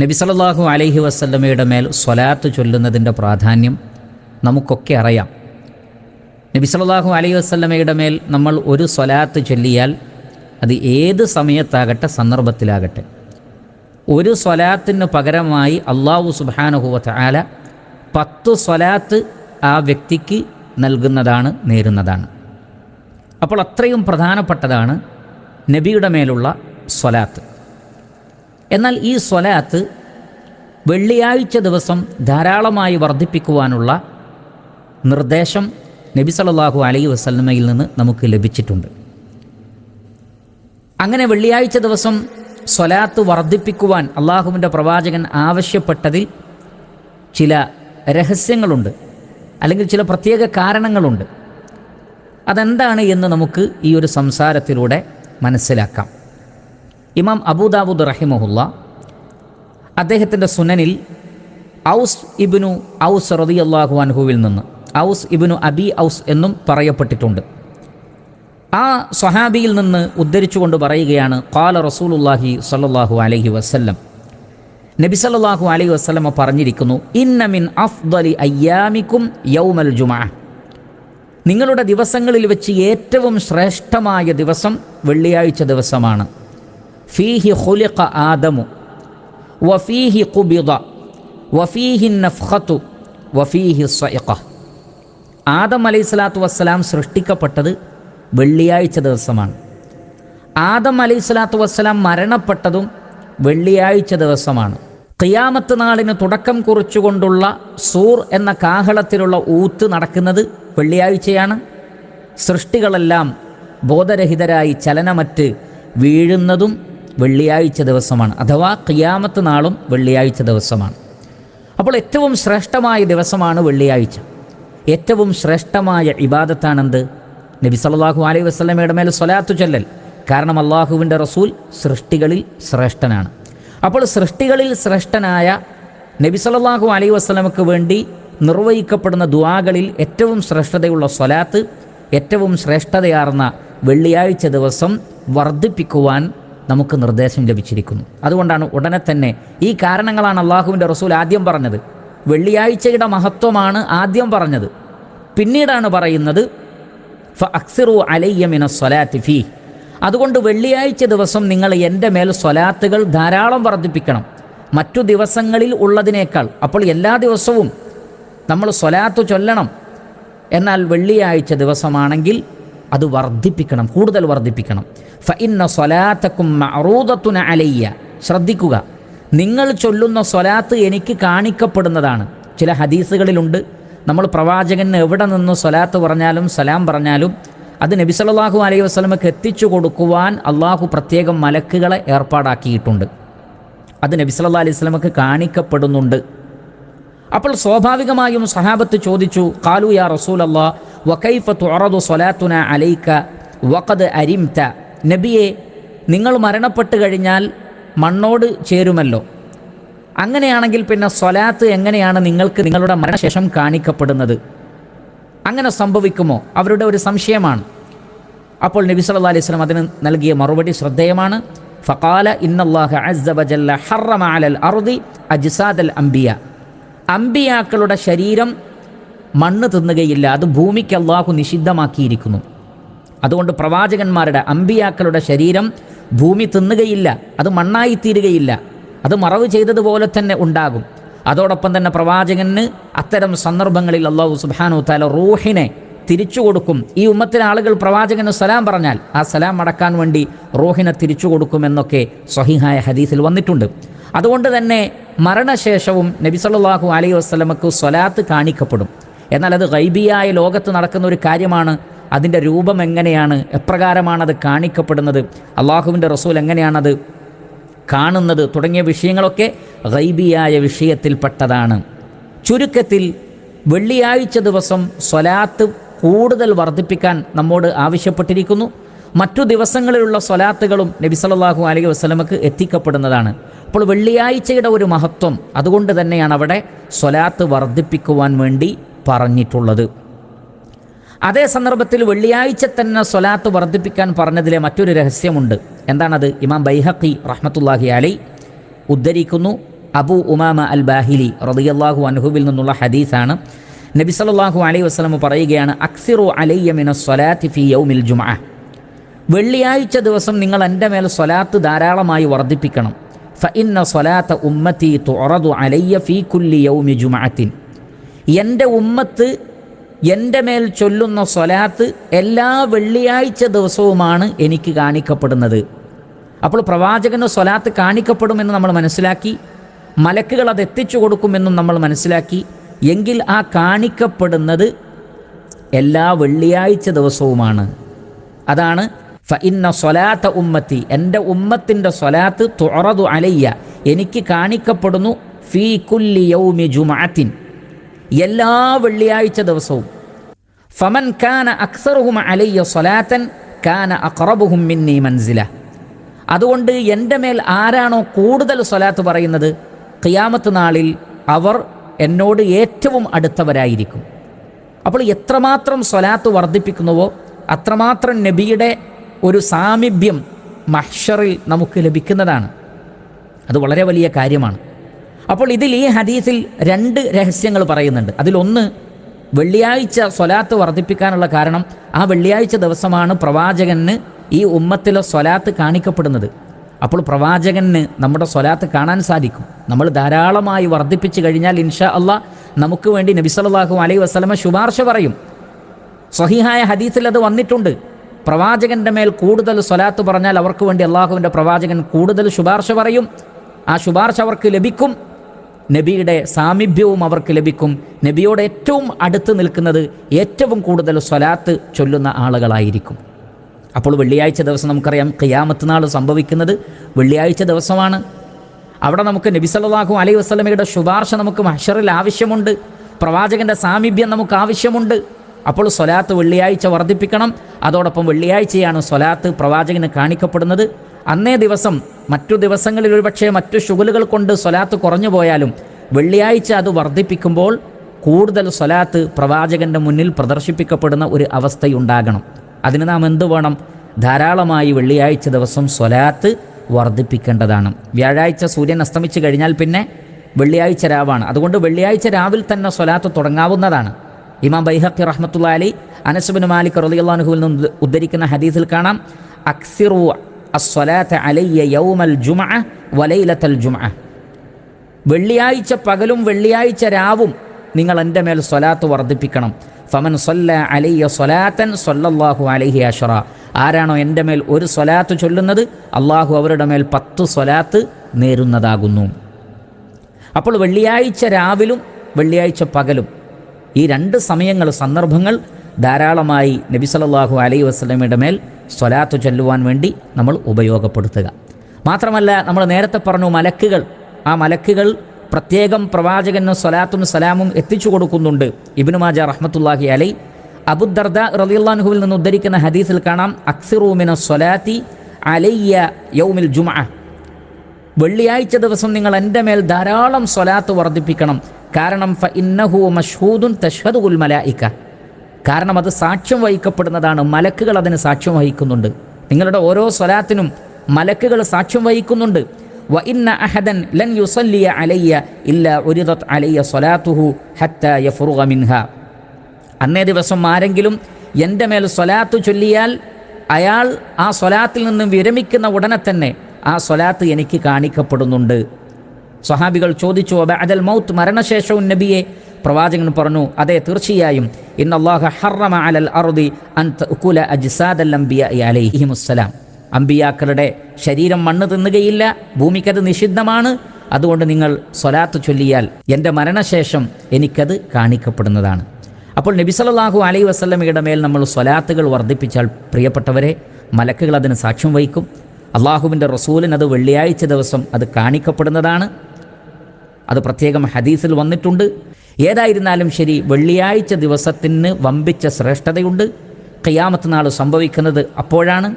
നബി സല്ലല്ലാഹു അലൈഹി വസല്ലമയുടെ മേൽ സ്വലാത്ത് ചൊല്ലുന്നതിന്റെ പ്രാധാന്യം നമുക്കൊക്കെ അറിയാം. നബി സല്ലല്ലാഹു അലൈഹി വസല്ലമയുടെ മേൽ നമ്മൾ ഒരു സ്വലാത്ത് ചൊല്ലിയാൽ അത് ഏത് സമയത്താകട്ടെ സന്ദർഭത്തിലാകട്ടെ. ഒരു സ്വലാത്തിന് പകരമായി അള്ളാഹു സുബാനുഹുവത്ത് ആല പത്ത് സ്വലാത്ത് ആ വ്യക്തിക്ക് നൽകുന്നതാണ് നേരുന്നതാണ്. അപ്പോൾ അത്രയും പ്രധാനപ്പെട്ടതാണ് നബിയുടെ മേലുള്ള സ്വലാത്ത്. എന്നാൽ ഈ സ്വലാത്ത് വെള്ളിയാഴ്ച ദിവസം ധാരാളമായി വർദ്ധിപ്പിക്കുവാനുള്ള നിർദ്ദേശം നബി സല്ലല്ലാഹു അലൈ വസല്ലമയിൽ നിന്ന് നമുക്ക് ലഭിച്ചിട്ടുണ്ട്. അങ്ങനെ വെള്ളിയാഴ്ച ദിവസം സ്വലാത്ത് വർദ്ധിപ്പിക്കുവാൻ അള്ളാഹുവിന്റെ പ്രവാചകൻ ആവശ്യപ്പെട്ടതിൽ ചില രഹസ്യങ്ങളുണ്ട് അല്ലെങ്കിൽ ചില പ്രത്യേക കാരണങ്ങളുണ്ട്. അതെന്താണ് എന്ന് നമുക്ക് ഈ ഒരു സംസാരത്തിലൂടെ മനസ്സിലാക്കാം. ഇമാം അബൂദാബുദ് റഹിമഹുല്ല അദ്ദേഹത്തിന്റെ സുനനിൽ ഔസ് ഇബിനു ഔസ് റതിയല്ലാഹു അൻഹുവിൽ നിന്ന് ഔസ് ഇബിനു അബി ഔസ് എന്നും പറയപ്പെട്ടിട്ടുണ്ട്. ആ സ്വഹാബിയിൽ നിന്ന് ഉദ്ധരിച്ചുകൊണ്ട് പറയുകയാണ് കാല റസൂലുല്ലാഹി സല്ലാഹു അലഹി വസല്ലം. നബി സല്ലാഹു അലൈഹി വസ്ലമ പറഞ്ഞിരിക്കുന്നു ഇന്നമിൻ അഫ്ദലി അയ്യാമിക്കും യൗമൽ ജുമാ. നിങ്ങളുടെ ദിവസങ്ങളിൽ വെച്ച് ഏറ്റവും ശ്രേഷ്ഠമായ ദിവസം വെള്ളിയാഴ്ച ദിവസമാണ്. ഫീഹി ഖുലിഖ ആദമു വഫീഹി കുബിദ വഫീഹി നഫ്ഖത്തു വഫീഹി സയഖ ആദം അലൈഹി സ്വലാത്തു വസ്സലാം സൃഷ്ടിക്കപ്പെട്ടത് വെള്ളിയാഴ്ച ദിവസമാണ്. ആദം അലൈഹി സ്വലാത്തു വസ്സലാം മരണപ്പെട്ടതും വെള്ളിയാഴ്ച ദിവസമാണ്. ഖിയാമത്ത് നാളിന് തുടക്കം കുറിച്ചുകൊണ്ടുള്ള സൂർ എന്ന കാഹളത്തിലുള്ള ഊത്ത് നടക്കുന്നത് വെള്ളിയാഴ്ചയാണ്. സൃഷ്ടികളെല്ലാം ബോധരഹിതരായി ചലനമറ്റ് വീഴുന്നതും വെള്ളിയാഴ്ച ദിവസമാണ്. അഥവാ ഖിയാമത്ത് നാളും വെള്ളിയാഴ്ച ദിവസമാണ്. അപ്പോൾ ഏറ്റവും ശ്രേഷ്ഠമായ ദിവസമാണ് വെള്ളിയാഴ്ച. ഏറ്റവും ശ്രേഷ്ഠമായ ഇബാദത്താണെന്ത്? നബി സല്ലാഹു അലൈഹി വസ്ലമയുടെ മേൽ സ്വലാത്തു ചൊല്ലൽ. കാരണം അള്ളാഹുവിന്റെ റസൂൽ സൃഷ്ടികളിൽ ശ്രേഷ്ഠനാണ്. അപ്പോൾ സൃഷ്ടികളിൽ ശ്രേഷ്ഠനായ നബി സല്ലാഹു അലൈഹി വസ്ലമക്ക് വേണ്ടി നിർവഹിക്കപ്പെടുന്ന ദുവാകളിൽ ഏറ്റവും ശ്രേഷ്ഠതയുള്ള സ്വലാത്ത് ഏറ്റവും ശ്രേഷ്ഠതയാർന്ന വെള്ളിയാഴ്ച ദിവസം വർദ്ധിപ്പിക്കുവാൻ നമുക്ക് നിർദ്ദേശം ലഭിച്ചിരിക്കുന്നു. അതുകൊണ്ടാണ് ഉടനെ തന്നെ ഈ കാരണങ്ങളാണ് അള്ളാഹുവിന്റെ റസൂൽ ആദ്യം പറഞ്ഞത്. വെള്ളിയാഴ്ചയുടെ മഹത്വമാണ് ആദ്യം പറഞ്ഞത്. പിന്നീടാണ് പറയുന്നത് ഫ അക്സിറു അലയ്യമിന സ്വലാത്തി ഫീ. അതുകൊണ്ട് വെള്ളിയാഴ്ച ദിവസം നിങ്ങൾ എന്റെ മേൽ സ്വലാത്തുകൾ ധാരാളം വർദ്ധിപ്പിക്കണം. മറ്റു ദിവസങ്ങളിൽ ഉള്ളതിനേക്കാൾ അപ്പോൾ എല്ലാ ദിവസവും നമ്മൾ സ്വലാത്ത് ചൊല്ലണം. എന്നാൽ വെള്ളിയാഴ്ച ദിവസമാണെങ്കിൽ അത് വർദ്ധിപ്പിക്കണം കൂടുതൽ വർദ്ധിപ്പിക്കണം. ഫ ഇന്ന സ്വലാത്തക്കും അലയ്യ. ശ്രദ്ധിക്കുക. നിങ്ങൾ ചൊല്ലുന്ന സ്വലാത്ത് എനിക്ക് കാണിക്കപ്പെടുന്നതാണ്. ചില ഹദീസുകളിലുണ്ട്. നമ്മൾ പ്രവാചകന് എവിടെ നിന്ന് സ്വലാത്ത് പറഞ്ഞാലും സലാം പറഞ്ഞാലും അത് നബി സല്ലല്ലാഹു അലൈഹി വസ്ലമക്ക് എത്തിച്ചു കൊടുക്കുവാൻ അള്ളാഹു പ്രത്യേകം മലക്കുകളെ ഏർപ്പാടാക്കിയിട്ടുണ്ട്. അത് നബി സല്ലാ അലൈഹി വസ്ലമക്ക് കാണിക്കപ്പെടുന്നുണ്ട്. അപ്പോൾ സ്വാഭാവികമായും സഹാബത്ത് ചോദിച്ചു കാലു യാ റസൂൽ അള്ളാ വക്കൈഫ തുറതു സ്വലാത്തുന അലൈക്ക വഖദ് അരിംത നബിയെ നിങ്ങൾ മരണപ്പെട്ട് കഴിഞ്ഞാൽ മണ്ണോട് ചേരുമല്ലോ. അങ്ങനെയാണെങ്കിൽ പിന്നെ സ്വലാത്ത് എങ്ങനെയാണ് നിങ്ങൾക്ക് നിങ്ങളുടെ മരണശേഷം കാണിക്കപ്പെടുന്നത്? അങ്ങനെ സംഭവിക്കുമോ? അവരുടെ ഒരു സംശയമാണ്. അപ്പോൾ നബി സല്ലല്ലാഹു അലൈഹി വസല്ലം അതിന് നൽകിയ മറുപടി ശ്രദ്ധേയമാണ്. ഫഖാല ഇന്നല്ലാഹ അസ്സ വജല്ല ഹറമ അലൽ അർദി അജ്സാദൽ അംബിയ. അംബിയാക്കളുടെ ശരീരം മണ്ണ് തിന്നുകയില്ല. അത് ഭൂമിക്ക് അള്ളാഹു നിഷിദ്ധമാക്കിയിരിക്കുന്നു. അതുകൊണ്ട് പ്രവാചകന്മാരുടെ അമ്പിയാക്കളുടെ ശരീരം ഭൂമി തിന്നുകയില്ല. അത് മണ്ണായിത്തീരുകയില്ല അത് മറവ് ചെയ്തതുപോലെ തന്നെ ഉണ്ടാകും. അതോടൊപ്പം തന്നെ പ്രവാചകന് അത്തരം സന്ദർഭങ്ങളിൽ അള്ളാഹു സുബാനു താല റൂഹിനെ തിരിച്ചു കൊടുക്കും. ഈ ഉമ്മത്തിലെ ആളുകൾ പ്രവാചകന് സലാം പറഞ്ഞാൽ ആ സലാം അടക്കാൻ വേണ്ടി റോഹിനെ തിരിച്ചു കൊടുക്കുമെന്നൊക്കെ സ്വഹിഹായ ഹദീസിൽ വന്നിട്ടുണ്ട്. അതുകൊണ്ട് തന്നെ മരണശേഷവും നബി സല്ലല്ലാഹു അലൈഹി വസ്ലമക്ക് സ്വലാത്ത് കാണിക്കപ്പെടും. എന്നാൽ അത് ഗൈബിയായ ലോകത്ത് നടക്കുന്ന ഒരു കാര്യമാണ്. അതിന്റെ രൂപം എങ്ങനെയാണ്? എപ്രകാരമാണത് കാണിക്കപ്പെടുന്നത്? അള്ളാഹുവിന്റെ റസൂൽ എങ്ങനെയാണത് കാണുന്നത്? തുടങ്ങിയ വിഷയങ്ങളൊക്കെ ഗൈബിയായ വിഷയത്തിൽപ്പെട്ടതാണ്. ചുരുക്കത്തിൽ വെള്ളിയാഴ്ച ദിവസം സ്വലാത്ത് കൂടുതൽ വർദ്ധിപ്പിക്കാൻ നമ്മോട് ആവശ്യപ്പെട്ടിരിക്കുന്നു. മറ്റു ദിവസങ്ങളിലുള്ള സ്വലാത്തുകളും നബി സല്ലല്ലാഹു അലൈഹി വസ്ലമക്ക് എത്തിക്കപ്പെടുന്നതാണ്. അപ്പോൾ വെള്ളിയാഴ്ചയുടെ ഒരു മഹത്വം അതുകൊണ്ട് തന്നെയാണ് അവിടെ സ്വലാത്ത് വർദ്ധിപ്പിക്കുവാൻ വേണ്ടി പറഞ്ഞിട്ടുള്ളത്. അതേ സന്ദർഭത്തിൽ വെള്ളിയാഴ്ച തന്നെ സ്വലാത്ത് വർദ്ധിപ്പിക്കാൻ പറഞ്ഞതിലെ മറ്റൊരു രഹസ്യമുണ്ട്. എന്താണത്? ഇമാം ബൈഹഖി റഹ്മത്തുല്ലാഹി അലി ഉദ്ധരിക്കുന്നു. അബു ഉമാമ അൽ ബാഹിലി റളിയല്ലാഹു അൻഹുവിൽ നിന്നുള്ള ഹദീസാണ്. നബി സല്ലല്ലാഹു അലൈ വസല്ലം പറയുകയാണ് അക്സിറു അലയ്യമിന സ്വലാത്തി ഫി യൗമിൽ ജുമാ വെള്ളിയാഴ്ച ദിവസം നിങ്ങൾ എന്റെ മേൽ സ്വലാത്ത് ധാരാളമായി വർദ്ധിപ്പിക്കണം. ഫ ഇന്ന സ്വലാത്ത ഉമ്മത്തി തുറതു അലയ്യ ഫീ കുല്ലി യൗമി ജുമഅത്തിൻ എന്റെ ഉമ്മത്ത് എന്റെ മേൽ ചൊല്ലുന്ന സ്വലാത്ത് എല്ലാ വെള്ളിയാഴ്ച ദിവസവുമാണ് എനിക്ക് കാണിക്കപ്പെടുന്നത്. അപ്പോൾ പ്രവാചകന് സ്വലാത്ത് കാണിക്കപ്പെടുമെന്ന് നമ്മൾ മനസ്സിലാക്കി മലക്കുകൾ അത് എത്തിച്ചു കൊടുക്കുമെന്നും നമ്മൾ മനസ്സിലാക്കി എങ്കിൽ ആ കാണിക്കപ്പെടുന്നത് എല്ലാ വെള്ളിയാഴ്ച ദിവസവുമാണ്. അതാണ് ഫ ഇന്ന സ്വലാത്ത ഉമ്മത്തി എന്റെ ഉമ്മത്തിന്റെ സ്വലാത്ത് തുറതു അലയ്യ എനിക്ക് കാണിക്കപ്പെടുന്നു ഫീ കുല്ലി യൗമി ജുമാത്തിൻ എല്ലാ വെള്ളിയാഴ്ച ദിവസവും. ഫമൻ കാന അക്സറുഹും അലയ്യ സൊലാത്തൻ കാന അക്റബുഹും മിന്നി മൻസില. അതുകൊണ്ട് എന്റെ മേൽ ആരാണോ കൂടുതൽ സ്വലാത്ത് പറയുന്നത് ഖിയാമത്ത് നാളിൽ അവർ എന്നോട് ഏറ്റവും അടുത്തവരായിരിക്കും. അപ്പോൾ എത്രമാത്രം സ്വലാത്ത് വർദ്ധിപ്പിക്കുന്നുവോ അത്രമാത്രം നബിയുടെ ഒരു സാമീപ്യം മഹ്ഷറിൽ നമുക്ക് ലഭിക്കുന്നതാണ്. അത് വളരെ വലിയ കാര്യമാണ്. അപ്പോൾ ഇതിൽ ഈ ഹദീസിൽ രണ്ട് രഹസ്യങ്ങൾ പറയുന്നുണ്ട്. അതിലൊന്ന് വെള്ളിയാഴ്ച സ്വലാത്ത് വർദ്ധിപ്പിക്കാനുള്ള കാരണം ആ വെള്ളിയാഴ്ച ദിവസമാണ് പ്രവാചകന് ഈ ഉമ്മത്തിലെ സ്വലാത്ത് കാണിക്കപ്പെടുന്നത്. അപ്പോൾ പ്രവാചകന് നമ്മുടെ സ്വലാത്ത് കാണാൻ സാധിക്കും. നമ്മൾ ധാരാളമായി വർദ്ധിപ്പിച്ചു കഴിഞ്ഞാൽ ഇൻഷാ അള്ളാഹ് നമുക്ക് വേണ്ടി നബി സല്ലല്ലാഹു അലൈഹി വസല്ലമ ശുപാർശ പറയും. സ്വഹിഹായ ഹദീസിൽ അത് വന്നിട്ടുണ്ട്. പ്രവാചകന്റെ മേൽ കൂടുതൽ സ്വലാത്ത് പറഞ്ഞാൽ അവർക്ക് വേണ്ടി അള്ളാഹുവിന്റെ പ്രവാചകൻ കൂടുതൽ ശുപാർശ പറയും. ആ ശുപാർശ അവർക്ക് ലഭിക്കും. നബിയുടെ സാമീപ്യവും അവർക്ക് ലഭിക്കും. നബിയോട് ഏറ്റവും അടുത്ത് നിൽക്കുന്നത് ഏറ്റവും കൂടുതൽ സ്വലാത്ത് ചൊല്ലുന്ന ആളുകളായിരിക്കും. അപ്പോൾ വെള്ളിയാഴ്ച ദിവസം നമുക്കറിയാം ഖിയാമത്ത് നാൾ സംഭവിക്കുന്നത് വെള്ളിയാഴ്ച ദിവസമാണ്. അവിടെ നമുക്ക് നബി സല്ലല്ലാഹു അലൈഹി വസല്ലമയുടെ ശുപാർശ നമുക്ക് മഹ്ഷറിൽ ആവശ്യമുണ്ട്. പ്രവാചകന്റെ സാമീപ്യം നമുക്ക് ആവശ്യമുണ്ട്. അപ്പോൾ സ്വലാത്ത് വെള്ളിയാഴ്ച വർദ്ധിപ്പിക്കണം. അതോടൊപ്പം വെള്ളിയാഴ്ചയാണ് സ്വലാത്ത് പ്രവാചകന് കാണിക്കപ്പെടുന്നത്. അന്നേ ദിവസം മറ്റു ദിവസങ്ങളിൽ ഒരുപക്ഷെ മറ്റു ഷുഗലുകൾ കൊണ്ട് സ്വലാത്ത് കുറഞ്ഞു പോയാലും വെള്ളിയാഴ്ച അത് വർദ്ധിപ്പിക്കുമ്പോൾ കൂടുതൽ സ്വലാത്ത് പ്രവാചകന്റെ മുന്നിൽ പ്രദർശിപ്പിക്കപ്പെടുന്ന ഒരു അവസ്ഥയുണ്ടാകണം. അതിന് നാം എന്ത് വേണം? ധാരാളമായി വെള്ളിയാഴ്ച ദിവസം സ്വലാത്ത് വർദ്ധിപ്പിക്കേണ്ടതാണ്. വ്യാഴാഴ്ച സൂര്യൻ അസ്തമിച്ചു കഴിഞ്ഞാൽ പിന്നെ വെള്ളിയാഴ്ച രാവാണ്. അതുകൊണ്ട് വെള്ളിയാഴ്ച രാവിൽ തന്നെ സ്വലാത്ത് തുടങ്ങാവുന്നതാണ്. ഇമാം ബൈഹക്കി റഹ്മത്തുള്ള അലി അനസുബിൻ മാലിക് റളിയല്ലാഹുവിൽ നിന്ന് ഉദ്ധരിക്കുന്ന ഹദീസിൽ കാണാം അക്സിറു യൗമൽ വെള്ളിയാഴ്ച പകലും വെള്ളിയാഴ്ച രാവും നിങ്ങൾ എന്റെ മേൽ സ്വലാത്ത് വർദ്ധിപ്പിക്കണം. ഫമൻ സൊല്ല അലയ്യ സ്വലാത്തൻ സൊല്ലാഹു അലൈഹി അഷറ. ആരാണോ എന്റെ മേൽ ഒരു സ്വലാത്ത് ചൊല്ലുന്നത് അള്ളാഹു അവരുടെ മേൽ പത്ത് സ്വലാത്ത് നേരുന്നതാകുന്നു. അപ്പോൾ വെള്ളിയാഴ്ച രാവിലും വെള്ളിയാഴ്ച പകലും ഈ രണ്ട് സമയങ്ങൾ സന്ദർഭങ്ങൾ ധാരാളമായി നബി അലൈ അലൈഹി വസല്ലമയുടെ മേൽ സ്വലാത്ത് ചൊല്ലുവാൻ വേണ്ടി നമ്മൾ ഉപയോഗപ്പെടുത്തുക. മാത്രമല്ല നമ്മൾ നേരത്തെ പറഞ്ഞു മലക്കുകൾ. ആ മലക്കുകൾ പ്രത്യേകം പ്രവാചകന് സ്വലാത്തും സലാമും എത്തിച്ചു കൊടുക്കുന്നുണ്ട്. ഇബ്നു മാജ റഹ്മത്തുല്ലാഹി അലൈ. അബുദർദ റലിയുല്ലാൻഹുവിൽ നിന്ന് ഉദ്ധരിക്കുന്ന ഹദീസിൽ കാണാം അക്സിറൂമിന സ്വലാത്തി അലയ്യ യൗമിൽ ജുമ വെള്ളിയാഴ്ച ദിവസം നിങ്ങൾ എന്റെ മേൽ ധാരാളം സ്വലാത്ത് വർദ്ധിപ്പിക്കണം. കാരണം ഫ ഇന്നഹു മഷ്ഹൂദുൻ തഷ്ഹദുൽ മലായിക്ക കാരണം അത് സാക്ഷ്യം വഹിക്കപ്പെടുന്നതാണ്. മലക്കുകൾ അതിന് സാക്ഷ്യം വഹിക്കുന്നുണ്ട്. നിങ്ങളുടെ ഓരോ സ്വലാത്തിനും മലക്കുകൾ സാക്ഷ്യം വഹിക്കുന്നുണ്ട്. വ ഇന്ന അഹദൻ ലൻ യുസല്ലിയ അലയ്യ ഇല്ല ഉരിദത് അലയ്യ സ്വലാത്തുഹു ഹത്ത യഫ്റുഗ അന്നേ ദിവസം ആരെങ്കിലും എന്റെ മേൽ സ്വലാത്ത് ചൊല്ലിയാൽ അയാൾ ആ സ്വലാത്തിൽ നിന്നും വിരമിക്കുന്ന ഉടനെ തന്നെ ആ സ്വലാത്ത് എനിക്ക് കാണിക്കപ്പെടുന്നുണ്ട്. സ്വഹാബികൾ ചോദിച്ചു അതൽ മൗത്ത്? മരണശേഷവും നബിയെ പ്രവാചകൻ പറഞ്ഞു അതെ തീർച്ചയായും. ഇന്നല്ലാഹ ഹറമ അലൽ അൻ അമ്പിയാക്കളുടെ ശരീരം മണ്ണ് തിന്നുകയില്ല ഭൂമിക്കത് നിഷിദ്ധമാണ്. അതുകൊണ്ട് നിങ്ങൾ സ്വലാത്ത് ചൊല്ലിയാൽ എന്റെ മരണശേഷം എനിക്കത് കാണിക്കപ്പെടുന്നതാണ്. അപ്പോൾ നബി സല്ലല്ലാഹു അലൈഹി വസല്ലമയുടെ മേൽ നമ്മൾ സ്വലാത്തുകൾ വർദ്ധിപ്പിച്ചാൽ പ്രിയപ്പെട്ടവരെ മലക്കുകൾ അതിന് സാക്ഷ്യം വഹിക്കും. അള്ളാഹുവിന്റെ റസൂലിന് അത് വെള്ളിയാഴ്ച ദിവസം അത് കാണിക്കപ്പെടുന്നതാണ്. അത് പ്രത്യേകം ഹദീസിൽ വന്നിട്ടുണ്ട്. ഏതായിരുന്നാലും ശരി വെള്ളിയാഴ്ച ദിവസത്തിന് വമ്പിച്ച ശ്രേഷ്ഠതയുണ്ട്. കയ്യാമത്ത് നാൾ സംഭവിക്കുന്നത് അപ്പോഴാണ്.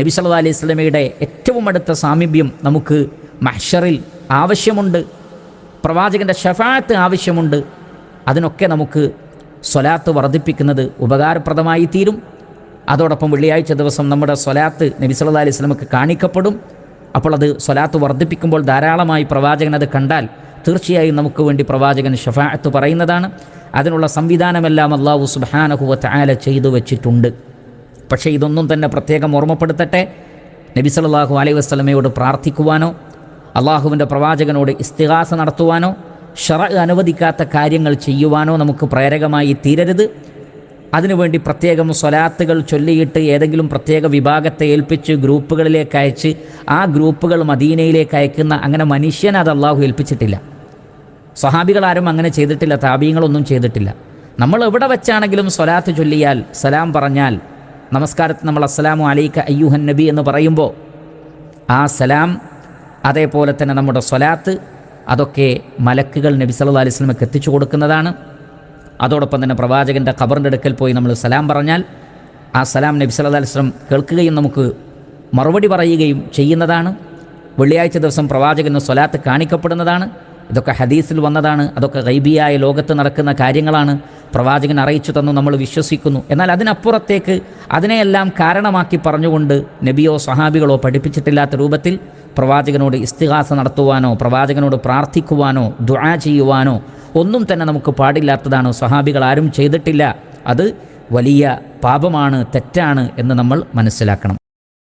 നബി സല്ലാ അലൈഹി സ്വലമയുടെ ഏറ്റവും അടുത്ത സാമീപ്യം നമുക്ക് മഹ്ഷറിൽ ആവശ്യമുണ്ട്. പ്രവാചകന്റെ ഷഫാത്ത് ആവശ്യമുണ്ട്. അതിനൊക്കെ നമുക്ക് സ്വലാത്ത് വർദ്ധിപ്പിക്കുന്നത് ഉപകാരപ്രദമായി തീരും. അതോടൊപ്പം വെള്ളിയാഴ്ച ദിവസം നമ്മുടെ സ്വലാത്ത് നബി സല്ലാ അലൈഹി സ്വലമക്ക് കാണിക്കപ്പെടും. അപ്പോൾ അത് സ്വലാത്ത് വർദ്ധിപ്പിക്കുമ്പോൾ ധാരാളമായി പ്രവാചകൻ അത് കണ്ടാൽ തീർച്ചയായും നമുക്ക് വേണ്ടി പ്രവാചകൻ ഷഫാഅത്ത് പറയുന്നതാണ്. അതിനുള്ള സംവിധാനമെല്ലാം അള്ളാഹു സുബാനഹുവത്ത് ആല ചെയ്തു വച്ചിട്ടുണ്ട്. പക്ഷേ ഇതൊന്നും തന്നെ പ്രത്യേകം ഓർമ്മപ്പെടുത്തട്ടെ. നബി സല്ലല്ലാഹു അലൈഹി വസ്ലമയോട് പ്രാർത്ഥിക്കുവാനോ അള്ളാഹുവിന്റെ പ്രവാചകനോട് ഇസ്തിഹാസ നടത്തുവാനോ ഷറ അനുവദിക്കാത്ത കാര്യങ്ങൾ ചെയ്യുവാനോ നമുക്ക് പ്രേരകമായി തീരരുത്. അതിനുവേണ്ടി പ്രത്യേകം സ്വലാത്തുകൾ ചൊല്ലിയിട്ട് ഏതെങ്കിലും പ്രത്യേക വിഭാഗത്തെ ഏൽപ്പിച്ച് ഗ്രൂപ്പുകളിലേക്ക് അയച്ച് ആ ഗ്രൂപ്പുകൾ മദീനയിലേക്ക് അയക്കുന്ന അങ്ങനെ മനുഷ്യനെ അത് അള്ളാഹു ഏൽപ്പിച്ചിട്ടില്ല. സ്വഹാബികളാരും അങ്ങനെ ചെയ്തിട്ടില്ല താപീയങ്ങളൊന്നും ചെയ്തിട്ടില്ല. നമ്മൾ എവിടെ വെച്ചാണെങ്കിലും സ്വലാത്ത് ചൊല്ലിയാൽ സലാം പറഞ്ഞാൽ നമസ്കാരത്തിൽ നമ്മൾ അസ്സലാമു അലൈക്ക അയ്യൂഹൻ നബി എന്ന് പറയുമ്പോൾ ആ സലാം അതേപോലെ തന്നെ നമ്മുടെ സ്വലാത്ത് അതൊക്കെ മലക്കുകൾ നബി സല്ലു അലൈഹി സ്വലമക്ക് എത്തിച്ചു കൊടുക്കുന്നതാണ്. അതോടൊപ്പം തന്നെ പ്രവാചകന്റെ ഖബറിന്റെ അടുക്കൽ പോയി നമ്മൾ സലാം പറഞ്ഞാൽ ആ സലാം നബി സല്ലു അലൈഹി വസല്ലം കേൾക്കുകയും നമുക്ക് മറുപടി പറയുകയും ചെയ്യുന്നതാണ്. വെള്ളിയാഴ്ച ദിവസം പ്രവാചകന് സ്വലാത്ത് കാണിക്കപ്പെടുന്നതാണ്. ഇതൊക്കെ ഹദീസിൽ വന്നതാണ്. അതൊക്കെ ഗൈബിയായ ലോകത്ത് നടക്കുന്ന കാര്യങ്ങളാണ്. പ്രവാചകൻ അറിയിച്ചു തന്നു നമ്മൾ വിശ്വസിക്കുന്നു. എന്നാൽ അതിനപ്പുറത്തേക്ക് അതിനെയെല്ലാം കാരണമാക്കി പറഞ്ഞുകൊണ്ട് നബിയോ സഹാബികളോ പഠിപ്പിച്ചിട്ടില്ലാത്ത രൂപത്തിൽ പ്രവാചകനോട് ഇസ്തിഹാസ നടത്തുവാനോ പ്രവാചകനോട് പ്രാർത്ഥിക്കുവാനോ ദുആ ചെയ്യുവാനോ ഒന്നും തന്നെ നമുക്ക് പാടില്ലാത്തതാണ്. സഹാബികൾ ആരും ചെയ്തിട്ടില്ല. അത് വലിയ പാപമാണ് തെറ്റാണ് എന്ന് നമ്മൾ മനസ്സിലാക്കണം.